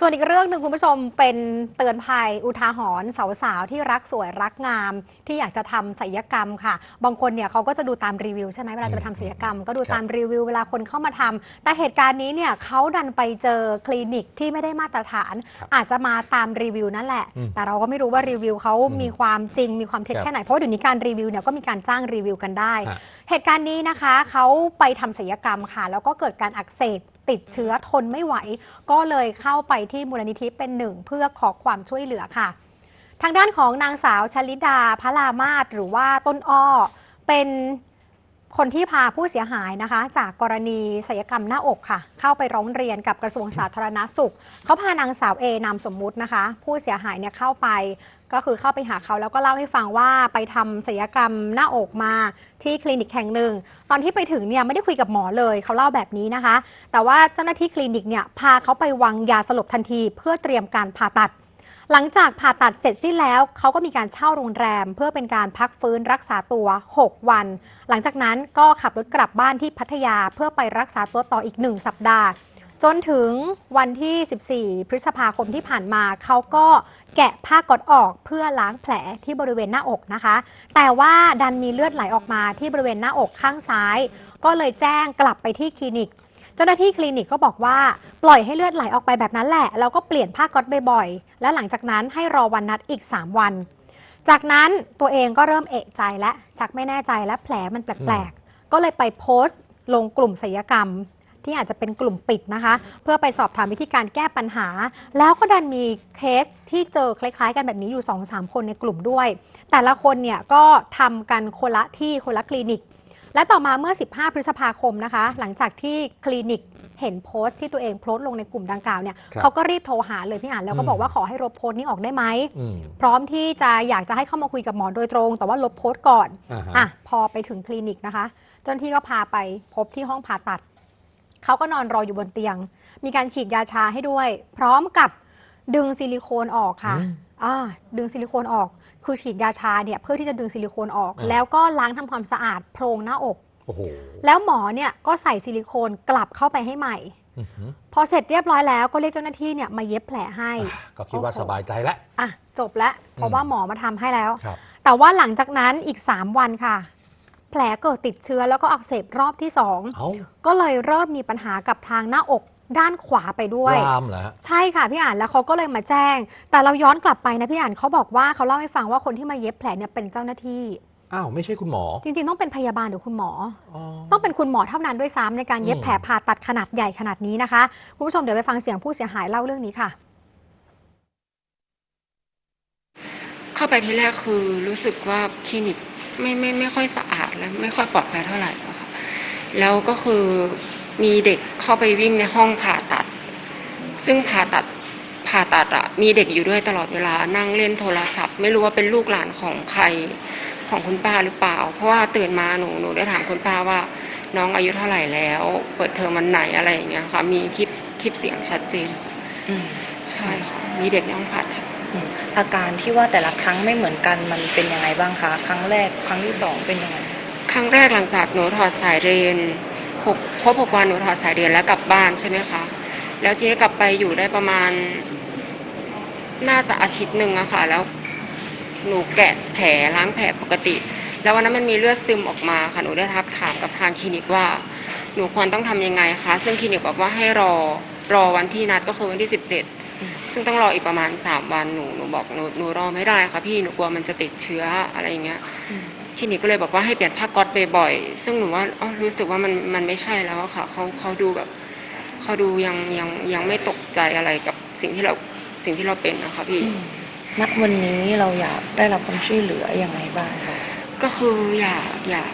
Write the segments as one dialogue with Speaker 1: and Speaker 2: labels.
Speaker 1: ส่วนอีกเรื่องหนึ่งคุณผู้ชมเป็นเตือนภัยอุทาหรณ์สาวๆที่รักสวยรักงาม ที่อยากจะทำศัลยกรรมค่ะ บางคนเนี่ยเขาก็จะดูตามรีวิวใช่ไหมเวลาจะไปทำศัลยกรรม ก็ดูตามรีวิวเวลาคนเข้ามาทำแต่เหตุการณ์นี้เนี่ยเขาดันไปเจอคลินิกที่ไม่ได้มาตรฐาน
Speaker 2: ครับ
Speaker 1: อาจจะมาตามรีวิวนั่นแหละ
Speaker 2: อืม
Speaker 1: แต่เราก็ไม่รู้ว่ารีวิวเขา
Speaker 2: อืม
Speaker 1: มีความจริงมีความเท็จ
Speaker 2: ครับ
Speaker 1: แค่ไหนเพราะว่าเดี๋ยวนี้การรีวิวเนี่ยก็มีการจ้างรีวิวกันได้
Speaker 2: ฮะ
Speaker 1: เหตุการณ์นี้นะคะเขาไปทำศัลยกรรมค่ะ แล้วก็เกิดการอักเสบ ติดเชื้อทนไม่ไหว ก็เลยเข้าไปที่มูลนิธิเป็นหนึ่งเพื่อขอความช่วยเหลือค่ะ ทางด้านของนางสาวชลิดาพระรามาศหรือว่าต้นอ้อเป็น คนที่พาผู้เสียหายนะคะ จากกรณีศัลยกรรมหน้าอกค่ะ เข้าไปร้องเรียนกับกระทรวงสาธารณสุข เขาพานางสาวเอนามสมมุตินะคะ ผู้เสียหายเนี่ยเข้าไป ก็คือเข้าไปหาเขาแล้วก็เล่าให้ฟังว่าไปทำศัลยกรรมหน้าอกมาที่คลินิกแห่งหนึ่ง ตอนที่ไปถึงเนี่ยไม่ได้คุยกับหมอเลย เขาเล่าแบบนี้นะคะ แต่ว่าเจ้าหน้าที่คลินิกเนี่ยพาเขาไปวางยาสลบทันที เพื่อเตรียมการผ่าตัด หลังจากผ่าตัดเสร็จสิ้นแล้วเขาก็มีการเช่าโรงแรม เพื่อเป็นการพักฟื้นรักษาตัว 6 วัน หลังจากนั้นก็ขับรถกลับบ้านที่พัทยาเพื่อไปรักษาตัวต่ออีก 1 สัปดาห์จนถึงวันที่ 14 พฤษภาคมที่ผ่านมา เขาก็แกะผ้ากอตออกเพื่อล้างแผลที่บริเวณหน้าอกนะคะ แต่ว่าดันมีเลือดไหลออกมาที่บริเวณหน้าอกข้างซ้าย ก็เลยแจ้งกลับไปที่คลินิก เจ้าหน้าที่คลินิกก็บอกว่าปล่อยให้เลือดไหลออกไปแบบนั้นแหละ แล้วก็เปลี่ยนผ้าก๊อตบ่อยๆ แล้วหลังจากนั้นให้รอวันนัดอีก 3 วัน จากนั้นตัวเองก็เริ่มเอะใจและชักไม่แน่ใจและแผลมันแปลกๆ ก็เลยไปโพสต์ลงกลุ่มศัลยกรรมที่อาจจะเป็นกลุ่มปิดนะคะ เพื่อไปสอบถามวิธีการแก้ปัญหา แล้วก็ดันมีเคสที่เจอคล้ายๆ กันแบบนี้อยู่ 2-3 คนในกลุ่มด้วย แต่ละคนเนี่ยก็ทำกันคนละที่คนละคลินิก และต่อมาเมื่อ 15 พฤษภาคมนะคะ หลังจากที่คลินิกเห็นโพสต์ที่ตัวเองโพสต์ลงในกลุ่มดังกล่าวเนี่ย
Speaker 2: ครับ
Speaker 1: เขาก็รีบโทรหาเลยพี่อ่านแล้วก็
Speaker 2: อืม
Speaker 1: บอกว่าขอให้ลบโพสต์นี้ออกได้ไหม
Speaker 2: อืม
Speaker 1: พร้อมที่จะอยากจะให้เข้ามาคุยกับหมอโดยตรง แต่ว่าลบโพสต์ก่อน
Speaker 2: อ่าฮะ
Speaker 1: อะพอไปถึงคลินิกนะคะ เจ้าหน้าที่ก็พาไปพบที่ห้องผ่าตัด เขาก็นอนรออยู่บนเตียง มีการฉีดยาชาให้ด้วย พร้อมกับดึงซิลิโคนออกค่ะ
Speaker 2: อืม
Speaker 1: อ่าดึงซิลิโคนออก คือฉีดยาชาเนี่ยเพื่อที่จะดึงซิลิโคนออก
Speaker 2: อ่า
Speaker 1: แล้วก็ล้างทำความสะอาดโพรงหน้าอก
Speaker 2: โอ้โห
Speaker 1: แล้วหมอเนี่ยก็ใส่ซิลิโคนกลับเข้าไปให้ใหม่
Speaker 2: อื้อหือ
Speaker 1: พอเสร็จเรียบร้อยแล้วก็เรียกเจ้าหน้าที่เนี่ยมาเย็บแผลให้
Speaker 2: อะก็คิดว่า
Speaker 1: โอ้โห
Speaker 2: สบายใจแล้ว
Speaker 1: อะจบแล้วเพราะว่าหมอมาทำให้แล้ว
Speaker 2: ครับ
Speaker 1: แต่ว่าหลังจากนั้นอีก 3 วันค่ะ แผลเกิดติดเชื้อแล้วก็อักเสบรอบที่
Speaker 2: เอ้า
Speaker 1: 2ก็เลยเริ่มมีปัญหากับทางหน้าอก ด้านขวาไปด้วย
Speaker 2: ลามเหรอฮะ
Speaker 1: ใช่ค่ะพี่อ่านแล้วเขาก็เลยมาแจ้ง แต่เราย้อนกลับไปนะพี่อ่านเขาบอกว่าเขาเล่าให้ฟังว่าคนที่มาเย็บแผลเนี่ยเป็นเจ้าหน้าที่
Speaker 2: อ้าว ไม่ใช่คุณหมอ
Speaker 1: จริงๆ ต้องเป็นพยาบาลหรือคุณหมอ
Speaker 2: อ๋อ
Speaker 1: ต้องเป็นคุณหมอเท่านั้นด้วยซ้ำในการเย็บ
Speaker 2: อืม
Speaker 1: แผลผ่าตัดขนาดใหญ่ขนาดนี้นะคะ คุณผู้ชมเดี๋ยวไปฟังเสียงผู้เสียหายเล่าเรื่องนี้ค่ะ
Speaker 3: เข้าไปที่แรกคือรู้สึกว่าคลินิกไม่ไม่ไม่ค่อยสะอาดและไม่ค่อยปลอดภัยเท่าไหร่อะค่ะแล้วก็คือ มีเด็กเข้าไปวิ่งในห้องผ่าตัด ซึ่งผ่าตัดผ่าตัดอะมีเด็กอยู่ด้วยตลอดเวลานั่งเล่นโทรศัพท์ ไม่รู้ว่าเป็นลูกหลานของใครของคุณป้าหรือเปล่า เพราะว่าตื่นมาหนูหนูได้ถามคุณป้าว่า น้องอายุเท่าไหร่แล้ว เปิดเทอมวันไหนอะไรอย่างเงี้ยค่ะมีคลิปคลิปเสียงชัดเจน
Speaker 4: อืม
Speaker 3: ใช่ค่ะมีเด็กในห้องผ่าตัด
Speaker 4: อืมอาการที่ว่าแต่ละครั้งไม่เหมือนกันมันเป็นยังไงบ้างคะ ครั้งแรกครั้งที่สองเป็นยังไง
Speaker 3: ครั้งแรกหลังจากหนูถอดสายเรน หกครบหกวันหนูถอดสายเรนแล้วกลับบ้านใช่ไหมคะ แล้วทีนี้กลับไปอยู่ได้ประมาณ น่าจะอาทิตย์หนึ่งอะค่ะ แล้วหนูแกะแผลล้างแผลปกติ แล้ววันนั้นมันมีเลือดซึมออกมาค่ะ หนูได้ทักถามกับทางคลินิกว่า หนูควรต้องทำยังไงคะ ซึ่งคลินิกบอกว่าให้รอรอวันที่นัดก็คือวันที่สิบเจ็ดซึ่งต้องรออีกประมาณสามวันหนูหนูบอกหนูหนูรอไม่ได้ค่ะพี่หนูกลัวมันจะติดเชื้ออะไรอย่างเงี้ย คลินิกก็เลยบอกว่าให้เปลี่ยนผ้าก๊อตบ่อยๆซึ่งหนูว่าอ๋อรู้สึกว่ามันมันไม่ใช่แล้วอะค่ะเขาเขาดูแบบเขาดูยังยังยังไม่ตกใจอะไรกับสิ่งที่เราสิ่งที่เราเป็นนะคะพี่
Speaker 4: ณวันนี้เราอยากได้รับความช่วยเหลือยังไงบ้างคะ
Speaker 3: ก็คืออยากอยาก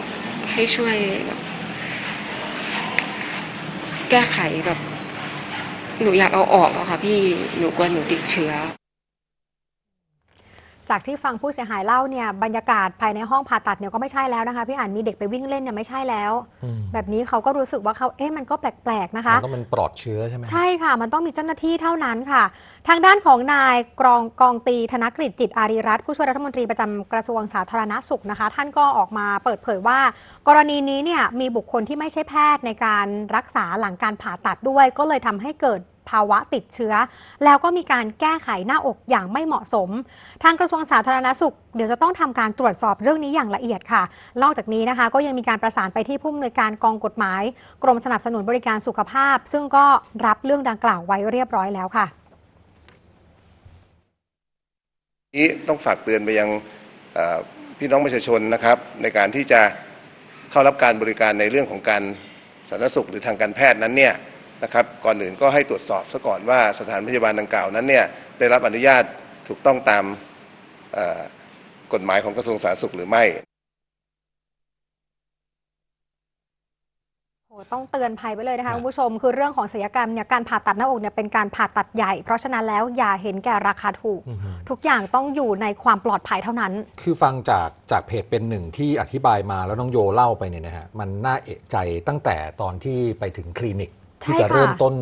Speaker 3: ให้ช่วยแบบแก้ไขแบบหนูอยากเอาออกอะค่ะพี่หนูกลัวหนูติดเชื้อ
Speaker 1: จากที่ฟังผู้เสียหายเล่าเนี่ยบรรยากาศภายในห้องผ่าตัดเนี่ยก็ไม่ใช่แล้วนะคะพี่อ่านมีเด็กไปวิ่งเล่นเนี่ยไม่ใช่แล้ว
Speaker 2: อืม
Speaker 1: แบบนี้เขาก็รู้สึกว่าเขาเอ๊ะมันก็แปลกๆนะคะ
Speaker 2: มันก็มันปลอดเชื้อใช่ไหม
Speaker 1: ใช่ค่ะ มันต้องมีเจ้าหน้าที่เท่านั้นค่ะ ทางด้านของนายกรองกองตีธนกฤษจิตอารีรัตน์ผู้ช่วยรัฐมนตรีประจำกระทรวงสาธารณสุขนะคะ ท่านก็ออกมาเปิดเผยว่า กรณีนี้เนี่ยมีบุคคลที่ไม่ใช่แพทย์ในการรักษาหลังการผ่าตัดด้วย ก็เลยทำให้เกิด ภาวะติดเชื้อ แล้วก็มีการแก้ไขหน้าอกอย่างไม่เหมาะสม ทางกระทรวงสาธารณสุข เดี๋ยวจะต้องทำการตรวจสอบเรื่องนี้อย่างละเอียดค่ะ นอกจากนี้นะคะก็ยังมีการประสานไปที่ผู้อำนวยการกองกฎหมาย กรมสนับสนุนบริการสุขภาพ ซึ่งก็รับเรื่องดังกล่าวไว้เรียบร้อยแล้วค่ะ
Speaker 5: นี้ต้องฝากเตือนไปยังพี่น้องประชาชนนะครับ ในการที่จะเข้ารับการบริการในเรื่องของการสาธารณสุขหรือทางการแพทย์นั้นเนี่ย นะครับก่อนอื่นก็ให้ตรวจสอบซะก่อนว่าสถานพยาบาลดังกล่าวนั้นเนี่ยได้รับอนุญาตถูกต้องตามเอ่อกฎหมายของกระทรวงสาธารณสุขหรือไม่
Speaker 1: โอ้ต้องเตือนภัยไว้เลยนะ
Speaker 2: ครั
Speaker 1: คะ
Speaker 2: บ
Speaker 1: คุณผู้ชมคือเรื่องของศัลยกรรมเนี่ยการผ่าตัดหน้าอกเนี่ยเป็นการผ่าตัดใหญ่ เพราะฉะนั้นแล้วอย่าเห็นแก่ราคาถูก
Speaker 2: อือหือ
Speaker 1: ทุกอย่างต้องอยู่ในความปลอดภัยเท่านั้น
Speaker 2: คือฟังจากจากเพจเป็นหนึ่งที่อธิบายมาแล้วน้องโยเล่าไปเนี่ยนะฮะมันน่าเอะใจตั้งแต่ตอนที่ไปถึงคลินิก
Speaker 1: ใช่
Speaker 2: ที่จะ
Speaker 1: ค่ะ
Speaker 2: เริ่มต้น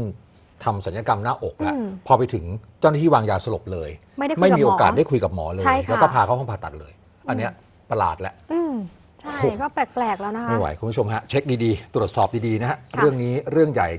Speaker 2: ทำศัลยกรรมหน้าอกแล้ว
Speaker 1: อืม
Speaker 2: พอไปถึงเจ้าหน้าที่วางยาสลบเลย
Speaker 1: ไม่ได้คุย
Speaker 2: ไม่
Speaker 1: กับ
Speaker 2: มี
Speaker 1: หม
Speaker 2: โอ
Speaker 1: อ
Speaker 2: กาสได้คุยกับหมอเลย
Speaker 1: ใช่ค่ะ
Speaker 2: แล้วก็พาเข้าห้องผ่าตัดเลย อันเนี้ยประหลาดแล้ว
Speaker 1: อืมใช่
Speaker 2: โอ้โห
Speaker 1: ก็แปลกๆแล้วนะคะ
Speaker 2: ไม่ไหวคุณผู้ชมฮะเช็คดีๆ ตรวจสอบดีๆนะฮะ
Speaker 1: ค่ะ
Speaker 2: เรื่องนี้เรื่องใหญ่